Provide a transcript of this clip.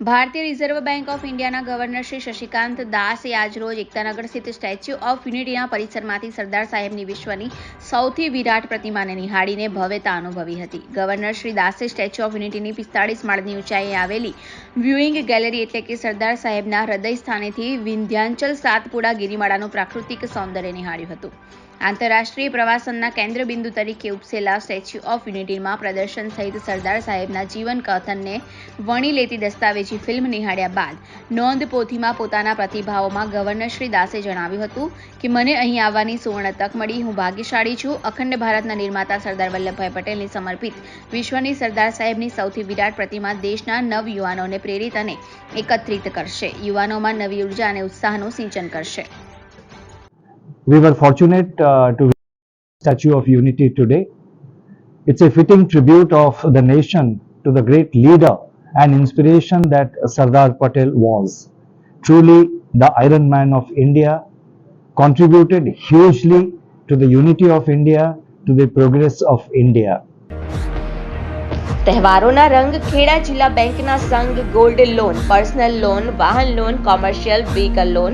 ભારતીય reserve bank of ઇન્ડિયાના governor Shri Shashikant દાસે આજરોજ એકતાનગર સ્થિત સ્ટેચ્યુ ઓફ યુનિટીના પરિસરમાંથી સરદાર સાહેબની વિશ્વની સૌથી વિરાટ પ્રતિમાને નિહાળીને ભવ્યતા અનુભવી હતી. ગવર્નર શ્રી દાસે સ્ટેચ્યુ ઓફ યુનિટીની પિસ્તાળીસ માળની ઊંચાઈએ આવેલી વ્યુઇંગ ગેલેરી એટલે કે સરદાર સાહેબના હૃદય સ્થાનેથી વિંધ્યાંચલ સાતપુડા ગિરિમાળાનું પ્રાકૃતિક સૌંદર્ય નિહાળ્યું હતું. આંતરરાષ્ટ્રીય પ્રવાસનના કેન્દ્ર બિંદુ તરીકે ઉપસેલા સ્ટેચ્યુ ઓફ યુનિટીમાં પ્રદર્શન સહિત સરદાર સાહેબના જીવન કથનને વણી લેતી દસ્તાવેજી ફિલ્મ નિહાળ્યા બાદ નોંધ પોથીમાં પોતાના પ્રતિભાવોમાં ગવર્નર શ્રી દાસે જણાવ્યું હતું કે, મને અહીં આવવાની સુવર્ણ તક મળી. હું ભાગ્યશાળી છું. અખંડ ભારતના નિર્માતા સરદાર વલ્લભભાઈ પટેલને સમર્પિત વિશ્વની સરદાર સાહેબની સૌથી વિરાટ પ્રતિમા દેશના નવ યુવાનોને પ્રેરિત અને એકત્રિત કરશે. યુવાનોમાં નવી ઊર્જા અને ઉત્સાહનું સિંચન કરશે. We were fortunate uh, to visit Statue of Unity today. It's a fitting tribute of the nation to the great leader and inspiration that Sardar Patel was. Truly, the Iron Man of India contributed hugely to the unity of India, to the progress of India. તહેવારોના રંગ ખેડા જિલ્લા બેંકના સંઘ gold loan personal loan વાહન loan commercial vehicle loan